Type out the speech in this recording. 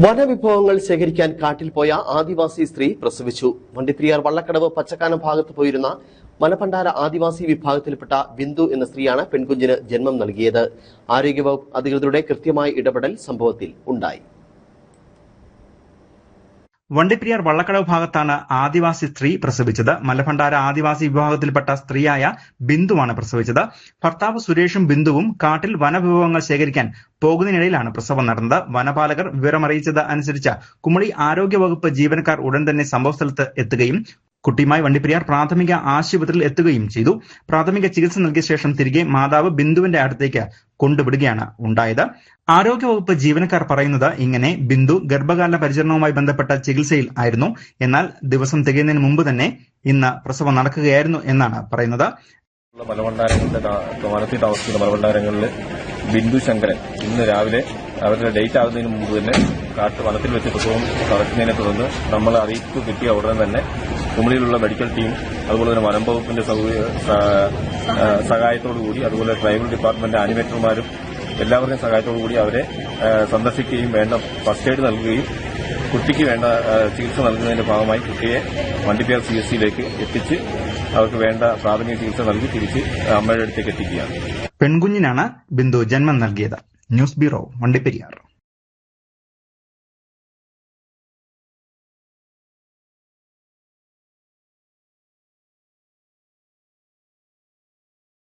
വനവിഭവങ്ങൾ ശേഖരിക്കാൻ കാട്ടിൽ പോയ ആദിവാസി സ്ത്രീ പ്രസവിച്ചു. വണ്ടിപ്പെരിയാർ വള്ളക്കടവ് പച്ചക്കാനം ഭാഗത്ത് പോയിരുന്ന മലപ്പണ്ടാര ആദിവാസി വിഭാഗത്തിൽപ്പെട്ട ബിന്ദു എന്ന സ്ത്രീയാണ് പെൺകുഞ്ഞിന് ജന്മം നൽകിയത്. ആരോഗ്യവകുപ്പ് അധികൃതരുടെ കൃത്യമായ ഇടപെടൽ സംഭവത്തിൽ ഉണ്ടായി. വണ്ടിപ്പെരിയാർ വള്ളക്കടവ് ഭാഗത്താണ് ആദിവാസി സ്ത്രീ പ്രസവിച്ചത്. മലഭണ്ഡാര ആദിവാസി വിഭാഗത്തിൽപ്പെട്ട സ്ത്രീയായ ബിന്ദുവാണ് പ്രസവിച്ചത്. ഭർത്താവ് സുരേഷും ബിന്ദുവും കാട്ടിൽ വനവിഭവങ്ങൾ ശേഖരിക്കാൻ പോകുന്നതിനിടയിലാണ് പ്രസവം നടന്നത്. വനപാലകർ വിവരമറിയിച്ചത് അനുസരിച്ച് കുമളി ആരോഗ്യ വകുപ്പ് ജീവനക്കാർ ഉടൻ തന്നെ സംഭവസ്ഥലത്ത് എത്തുകയും കുട്ടിയുമായി വണ്ടിപ്പെരിയാർ പ്രാഥമിക ആശുപത്രിയിൽ എത്തുകയും ചെയ്തു. പ്രാഥമിക ചികിത്സ നൽകിയ ശേഷം തിരികെ മാതാവ് ബിന്ദുവിന്റെ അടുത്തേക്ക് കൊണ്ടുവിടുകയാണ് ഉണ്ടായത്. ആരോഗ്യവകുപ്പ് ജീവനക്കാർ പറയുന്നത് ഇങ്ങനെ ബിന്ദു ഗർഭകാല പരിചരണവുമായി ബന്ധപ്പെട്ട ചികിത്സയിൽ ആയിരുന്നു. എന്നാൽ ദിവസം തികയുന്നതിന് മുമ്പ് തന്നെ ഇന്ന് പ്രസവം നടക്കുകയായിരുന്നു എന്നാണ് പറയുന്നത്. മലഭണ്ഡാരങ്ങളിൽ ബിന്ദു ശങ്കരൻ ഇന്ന് രാവിലെ അവരുടെ ഡേറ്റ് ആകുന്നതിന് മുമ്പ് തന്നെ കാട്ട് വനത്തിൽ വെച്ച് പ്രസവം നടക്കുന്നതിനെ തുടർന്ന് നമ്മൾ അറിയിപ്പ് കിട്ടിയ ഉടനെ തന്നെ കുമളിയിലുള്ള മെഡിക്കൽ ടീം അതുപോലെ തന്നെ വനം വകുപ്പിന്റെ സൗകര്യ- സഹായത്തോടു കൂടി അതുപോലെ ട്രൈബൽ ഡിപ്പാർട്ട്മെന്റ് ആനിമേറ്റർമാരും എല്ലാവരുടെയും സഹായത്തോടു കൂടി അവരെ സന്ദർശിക്കുകയും വേണ്ട ഫസ്റ്റ് എയ്ഡ് നൽകുകയും കുട്ടിക്ക് വേണ്ട ചികിത്സ നൽകുന്നതിന്റെ ഭാഗമായി കുട്ടിയെ വണ്ടിപ്പേർ സി എസ് സിയിലേക്ക് എത്തിച്ച് അവർക്ക് വേണ്ട പ്രാഥമിക ചികിത്സ നൽകി തിരിച്ച് അമ്മയുടെ അടുത്തേക്ക് എത്തിക്കുകയാണ്. പെൺകുഞ്ഞിനാണ് ബിന്ദു ജന്മം നൽകിയത്. News bureau Vandiperiyar.